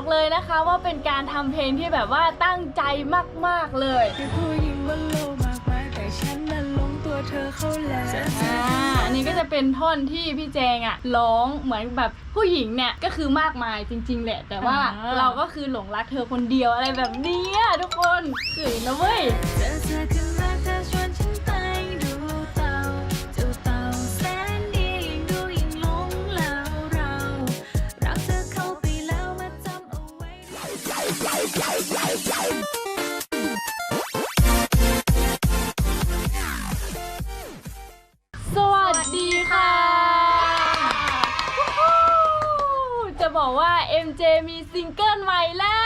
บอกเลยนะคะว่าเป็นการทำเพลงที่แบบว่าตั้งใจมาก ๆ เลยคือผู้หญิงบนโลกมากมายแต่ฉันนั้นหลงตัวเธอเข้าแล้วอ่าอันนี้ก็จะเป็นท่อนที่พี่แจงอะร้องเหมือนแบบผู้หญิงเนี่ยก็คือมากมายจริง ๆ แหละ แต่ว่าอ่า เราก็คือหลงรักเธอคนเดียวอะไรแบบเนี้ยทุกคนขืนนะเว้ย เจอเธอครั้งแรกเธอ ว่า MJ มีซิงเกิลใหม่แล้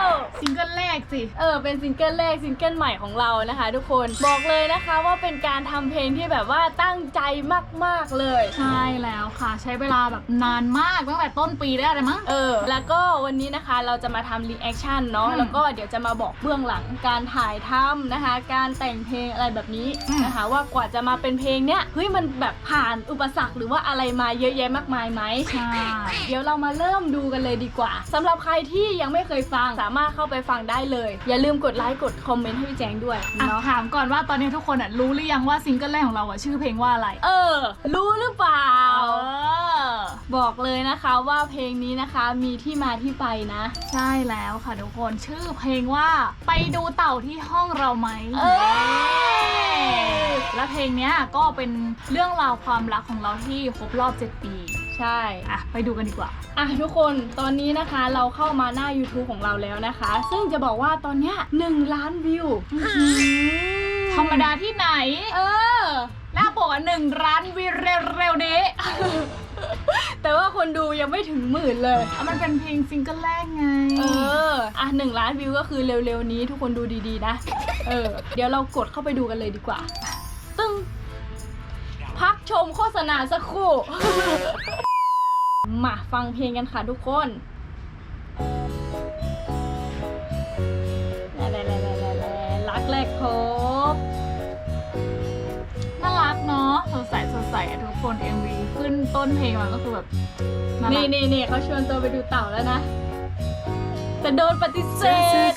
ว ซิงเก ลแรกสิ เออ เป็นซิงเกิลแรกซิงเกิลใหม่ของเรานะคะ ทุกคน บอกเลยนะคะว่าเป็นการทำเพลงที่แบบว่าตั้งใจมาก ๆ เลย ใช่แล้วค่ะ ใช้เวลาแบบนานมากตั้งแต่ต้นปีได้เลยมั้ง เออ แล้วก็วันนี้นะคะเราจะมาทำรีแอคชั่นเนาะ อืมแล้วก็เดี๋ยวจะมาบอกเบื้องหลังการถ่ายทำนะคะ การแต่งเพลงอะไรแบบนี้อืม นะคะ ว่ากว่าจะมาเป็นเพลงเนี้ย เฮ้ยมันแบบผ่านอุปสรรคหรือว่าอะไรมาเยอะแยะมากมายไหม ใช่ เดี๋ยวเรามาเริ่มดูกันเลยดีกว่าสำหรับใครที่ยังไม่เคยฟังสามารถเข้าไปฟังได้เลย อย่าลืมกดไลค์กดคอมเมนต์ให้พี่แจงด้วยอะเนาะถามก่อนว่าตอนนี้ทุกคนอะรู้หรือยังว่าซิงเกิลแรกของเราอะชื่อเพลงว่าอะไรเออ รู้หรือเปล่าอบอกเลยนะคะว่าเพลงนี้นะคะมีที่มาที่ไปนะ ใช่แล้วค่ะทุกคนชื่อเพลงว่าไปดูเต่าที่ห้องเราไหมเอ้ยและเพลงเนี้ยก็เป็นเรื่องราวความรักของเราที่ครบรอบ 7 ปี ใช่ อะ ไปดูกันดีกว่า อะทุกคนตอนนี้นะคะเราเข้ามาหน้า YouTube ของเราแล้วนะคะ ซึ่งจะบอกว่าตอนเนี้ย1ล้านวิวธรรมดาที่ไหน เออแล้วบอกว่าหนึ่งร้านวิวเร็วๆนี้ แต่ว่าคนดูยังไม่ถึงหมื่นเลยอะมันเป็นเพลงซิงเกิลแรกไง เออ อะหนึ่งล้านวิวก็คือเร็วๆนี้ทุกคนดูดีๆนะ เออ เดี๋ยวเรากดเข้าไปดูกันเลยดีกว่า ตึ้งพักชมโฆษณาสักครู่ มาฟังเพลงกันค่ะทุกคนแลรักแรกพบน่ารักเนาะสดใสสดใสอะทุกคน MV ขึ้นต้นเพลงมันก็คือแบบารัก นี่นี่นี่เขาชวนตัวไปดูเต่าแล้วนะ แต่โดนปฏิเสธ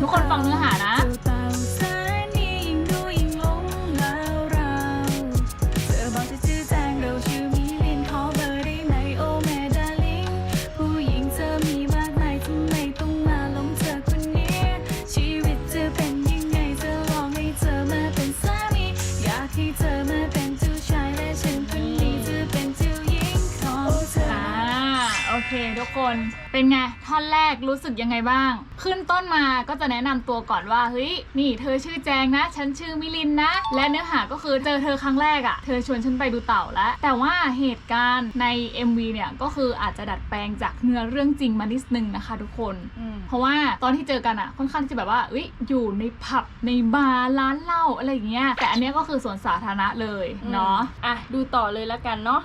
ทุกคนฟังเนื้อหานะ เคทุกคนเป็นไงท่อนแรกรู้สึกยังไงบ้าง ขึ้นต้นมาก็จะแนะนำตัวก่อนว่าเฮ้ยนี่เธอชื่อแจงนะ ฉันชื่อมิลินนะ และเนื้อหาก็คือเจอเธอครั้งแรกอะ่ะ เธอชวนฉันไปดูเต่าแล้ว แต่ว่าเหตุการณ์ใน MV เนี่ยก็คืออาจจะดัดแปลงจากเนื้อเรื่องจริงมานิดนึงนะคะ ทุกคนอืมเพราะว่าตอนที่เจอกันอะค่อนข้างที่จะแบบว่าเอ้ยอยู่ในผับในบาร์ร้านเหล้าอะไรอย่างเงี้ยแต่อันเนี้ยก็คือสวนสาธารณะเลยเนาะอะดูต่อเลยแล้วกันเนาะ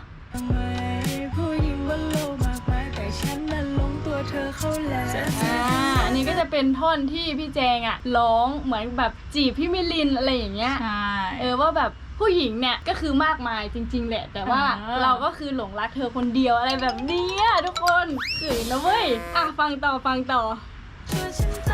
อเข้าแล้วอ่าอันนี้ก็จะเป็นท่อนที่พี่แจงอะร้องเหมือนแบบจีบพี่มิลินอะไรอย่างเงี้ย ใช่ เออว่าแบบผู้หญิงเนี่ยก็คือมากมายจริง ๆ แหละ แต่ว่าเออเราก็คือหลงรักเธอคนเดียวอะไรแบบเนี้ยทุกคนขืนนะเว้ย อะฟังต่อฟังต่อชวนฉัน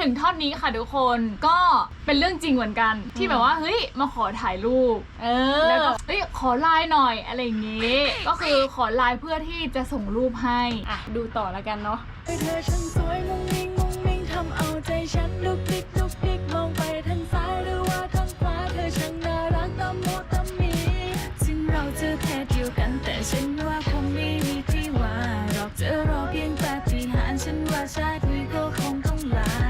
ถึงท่อนนี้ค่ะทุกคนก็เป็นเรื่องจริงเหมือนกัน ที่แบบว่าเฮ้ยมาขอถ่ายรูปเอแล้วอก็เอ้ยขอไลน์หน่อยอะไรอย่างงี้ ก็คือขอไลน์เพื่อที่จะส่งรูปให้ อะ ดูต่อแล้วกันเนาะให้เธอช่างสวยมุ้งมิ้งมุ้งมิ้งทำเอาใจฉันลุกดิกลุกดิกมองไปทางซ้ายหรือว่าทางขวาเธอช่างน่ารักตามโมตามมีถึงเราจะแค่เดียวกันแต่ฉันว่าคงไม่มีใครว่าหรอกเธอรอเพียงปาฏิหาริย์ฉันว่าชาตินี้ก็คงต้องลาก่อนทุก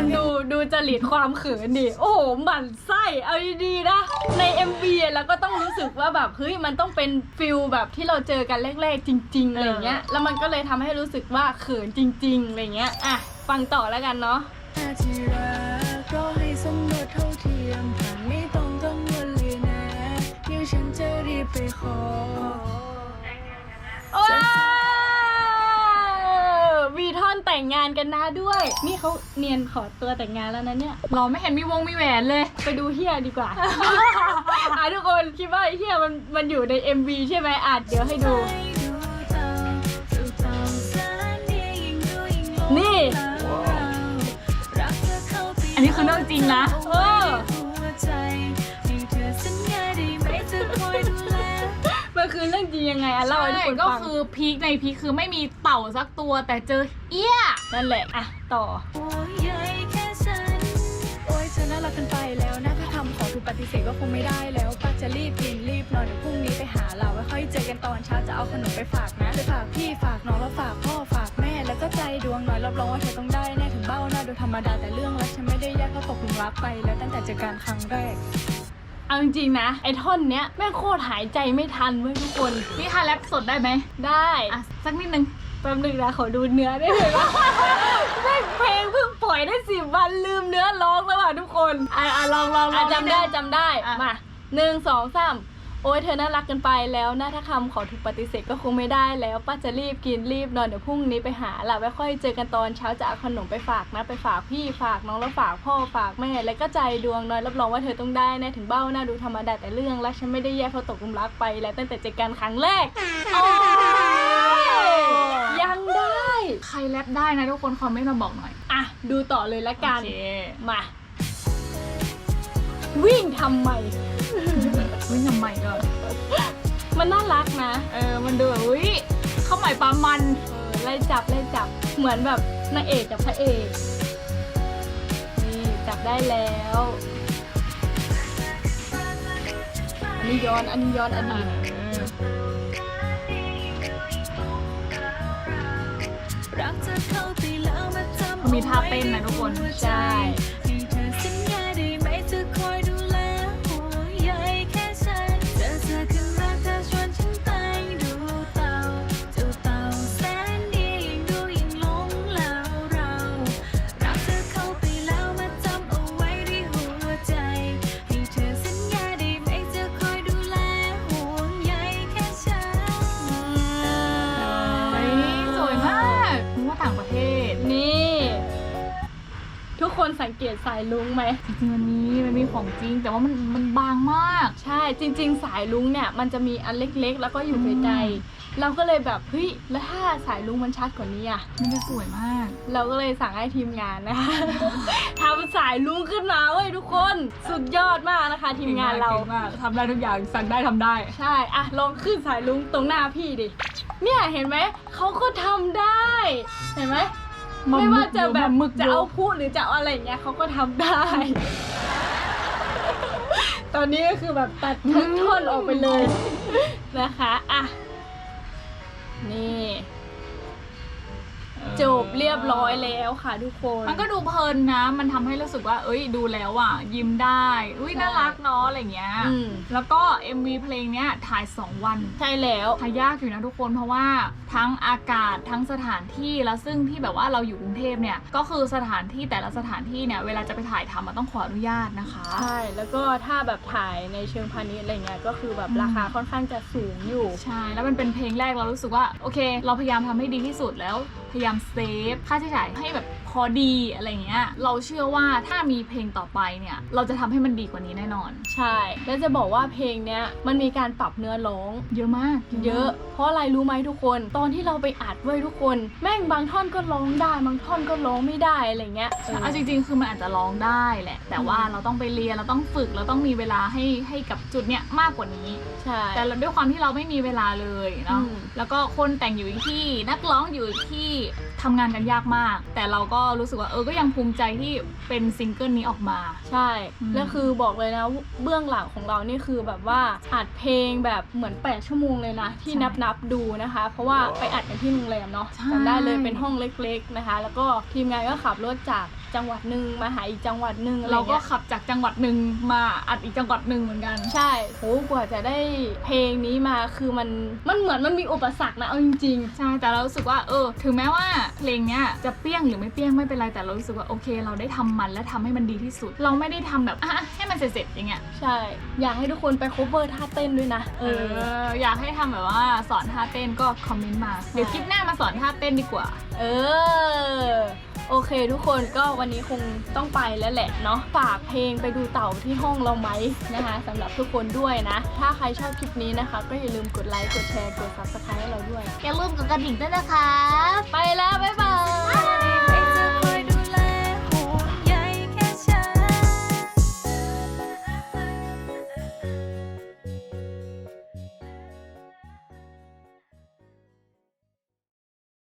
คนดูดูจริตความเขินดิ โอ้โหหมั่นไส้เอาดีๆนะ ใน MV อะเราก็ต้องรู้สึกว่าแบบเฮ้ยมันต้องเป็นฟิลแบบที่เราเจอกันแรกๆจริงๆอะไรเงี้ย แล้วมันก็เลยทำให้รู้สึกว่าเขินจริงๆอะไรเงี้ย อะ ฟังต่อแล้วกันเนาะ กันนะด้วย นี่เขาเนียนขอตัวแต่งงานแล้วนะเนี่ยเราไม่เห็นมีวงมีแหวนเลย ไปดูเฮียดีกว่า อะทุกคนคิดว่าไอ้เฮียมันมันอยู่ใน MV ใช่ไหมอะเดี๋ยวให้ดู นี่ อันนี้คือเรื่องจริงนะ เออ ยังไงอะเล่าให้ทุกคนก็ฟังคือพีคในพีคคือไม่มีเต่าสักตัวแต่เจอเอี้ย นั่นแหละ อะ ต่อ โอ้ยใหญ่แค่ฉัน โอ้ยเธอน่ารักเกันไปแล้วนะถ้าทำขอถูกปฏิเสธก็คงไม่ได้แล้วป้าจะรีบกินรีบนอนเดี๋ยวพรุ่งนี้ไปหาเราไว้ค่อยเจอกันตอนเช้าจะเอาขนมไปฝากนะไปฝากพี่ฝากน้องแล้วฝากพ่อฝากแม่แล้วก็ใจดวงหน่อยรับรองว่าเธอต้องได้แน่ถึงเบ้าหน้าดูธรรมดาแต่เรื่องรักฉันไม่ได้แยกก็ตกหลุมรักไปแล้วตั้งแต่เจอกันครั้งแรก เอาจริงๆนะ ไอ้ท่อนเนี้ยแม่งโคตรหายใจไม่ทันเว้ยทุกคน นี่ค่ะแรปสดได้ไหมได้อะสักนิดนึง แป๊บนึงนะขอดูเนื้อได้เลยว่าแม่งเพลงเพิ่งปล่อยได้สิบวันลืมเนื้อร้องแล้วว่ะทุกคน อะอะลองลองลอะองจำได้นินึงจำได้อะ มาหนึ่งสองสาม โอ้ยเธอน่ารักเกันไปแล้วนะถ้าคำขอถูกปฏิเสธก็คงไม่ได้แล้วป้าจะรีบกินรีบนอนเดี๋ยวพรุ่งนี้ไปหาล่ะไว้ค่อยเจอกันตอนเช้าจะเอาขนมไปฝากนะไปฝากพี่ฝากน้องแล้วฝากพ่อฝากแม่แล้วก็ใจดวงน้อยรับรองว่าเธอต้องได้แน่ถึงเบ้าหน้าดูธรรมดาแต่เรื่องรักฉันไม่ได้แยกเขาตกหลุมรักไปแล้วตั้งแต่เจอกันครั้งแรกโอ้ยยังได้ ใครแรปได้นะทุกคนคอมเมนต์มาบอกหน่อยอะดูต่อเลยละกันโอเคมา วิ่งทำไม วิ่งทำไมก่อนมันน่ารักนะ เออ มันดูแบบอุ้ยข้าวใหม่ปลามันเออไล่จับไล่จับ เหมือนแบบนางเอกกับพระเอก นี่จับได้แล้ว อันนี้ย้อน อันนี้ย้อนอดีตรักเธอเข้าไปแล้วมาจำมีท่าเต้นนะทุกคน ใช่ ให้เธอสัญญาได้ไหมจะคอย สังเกตสายลุงไหมจริงๆมันมีมันมีของจริง แต่ว่ามันมันบางมาก ใช่จริง ๆ สายลุงเนี่ยมันจะมีอันเล็กๆ แล้วก็อยู่ไกลๆเราก็เลยแบบเฮ้ยแล้วถ้าสายลุงมันชัดกว่านี้อะมันจะสวยมาก เราก็เลยสั่งให้ทีมงานนะคะทำสายลุงขึ้นมาเว้ยทุกคนสุดยอดมากนะคะ ทีมงานเราก่มากทำได้ทุกอย่างสั่งได้ทำได้ ใช่อะลองขึ้นสายลุงตรงหน้าพี่ดิเนี่ยเห็นไหมเขาก็ทำได้เห็นไหมมา ไม่ว่าจะแบบมึกเยอะมามึกจะเยอะเอาพูดหรือจะเอาอะไรอย่างเงี้ยเขาก็ทำได้ ตอนนี้ก็คือแบบตัดทั้งท่อนออกไปเลยนะคะ อะ นี่ จบเรียบร้อยแล้วค่ะทุกคน มันก็ดูเพลินนะ มันทำให้รู้สึกว่า เอ้ย ดูแล้วอะ ยิ้มได้ อุ้ยใช่น่ารักเนาะอะไรเงี้ย อืม แล้วก็ MV เพลงเนี้ยถ่าย 2 วัน ใช่แล้วถ่ายยากอยู่นะทุกคนเพราะว่าทั้งอากาศทั้งสถานที่แล้วซึ่งที่แบบว่าเราอยู่กรุงเทพเนี่ยก็คือสถานที่แต่ละสถานที่เนี่ยเวลาจะไปถ่ายทำมันต้องขออนุญาตนะคะ ใช่ แล้วก็ถ้าแบบถ่ายในเชิงพาณิชย์อะไรเงี้ย ก็คือแบบอืม ราคาค่อนข้างจะสูงอยู่ ใช่แล้วมันเป็นเพลงแรกเรารู้สึกว่าโอเค เราพยายามทำให้ดีที่สุดแล้ว พยายามเซฟค่าใช้จ่ายให้แบบพอดีอะไรเงี้ยเราเชื่อว่าถ้ามีเพลงต่อไปเนี่ยเราจะทำให้มันดีกว่านี้แน่นอน ใช่ แล้วจะบอกว่าเพลงเนี้ยมันมีการปรับเนื้อร้อง เยอะมาก เยอะ เพราะอะไรรู้ไหมทุกคน ตอนที่เราไปอัดเว้ยทุกคน แม่งบางท่อนก็ร้องได้บางท่อนก็ร้องไม่ได้อะไรเงี้ยใช่เอาจริง ๆ คือมันอาจจะร้องได้แหละ แต่ว่าเราต้องไปเรียนเราต้องฝึกเราต้องมีเวลาให้ให้กับจุดเนี้ยมากกว่านี้ใช่แต่ด้วยความที่เราไม่มีเวลาเลยเนาะอืมแล้วก็คนแต่งอยู่อีกที่นักร้องอยู่อีกที่ทำงานกันยากมาก แต่เราก็รู้สึกว่าเออก็ยังภูมิใจที่เป็นซิงเกิลนี้ออกมา ใช่อืมแล้วคือบอกเลยนะเบื้องหลังของเรานี่คือแบบว่าอัดเพลงแบบเหมือน 8 ชั่วโมงเลยนะที่นับนับๆดูนะคะ เพราะว่าไปอัดกันที่โรงแรมเนาะจำได้เลยเป็นห้องเล็ก ๆนะคะ แล้วก็ทีมงานก็ขับรถจากจังหวัดหนึ่งมาหาอีกจังหวัดหนึ่งอะไรเราก็เงี้ยขับจากจังหวัดหนึ่งมาอัดอีกจังหวัดหนึ่งเหมือนกัน ใช่โหกว่าจะได้เพลงนี้มาคือมันมันเหมือนมันมีอุปสรรคนะเอาจริงใช่แต่เรารู้สึกว่าเออ ถึงแม้ว่าเพลงเนี้ยจะเปี้ยงหรือไม่เปี้ยงไม่เป็นไรแต่เรารู้สึกว่าโอเค เราได้ทำมันและทำให้มันดีที่สุด เราไม่ได้ทำแบบอะให้มันเสร็จๆอย่างเงี้ยๆใช่ อยากให้ทุกคนไป cover ท่าเต้นด้วยนะเอเออออยากให้ทำแบบว่าสอนท่าเต้นก็คอมเมนต์มาเดี๋ยวคลิปหน้ามาสอนท่าเต้นดีกว่า เออโอเค ทุกคนก็วันนี้คงต้องไปแล้วแหละเนาะฝากเพลงไปดูเต่าที่ห้องเราไหมนะคะสำหรับทุกคนด้วยนะ ถ้าใครชอบคลิปนี้นะคะ ก็อย่าลืมกดไลค์กดแชร์กด subscribe ให้เราด้วยอย่าลืมกดกระดิ่งด้วยนะครับไปแล้ว บ๊ายบาย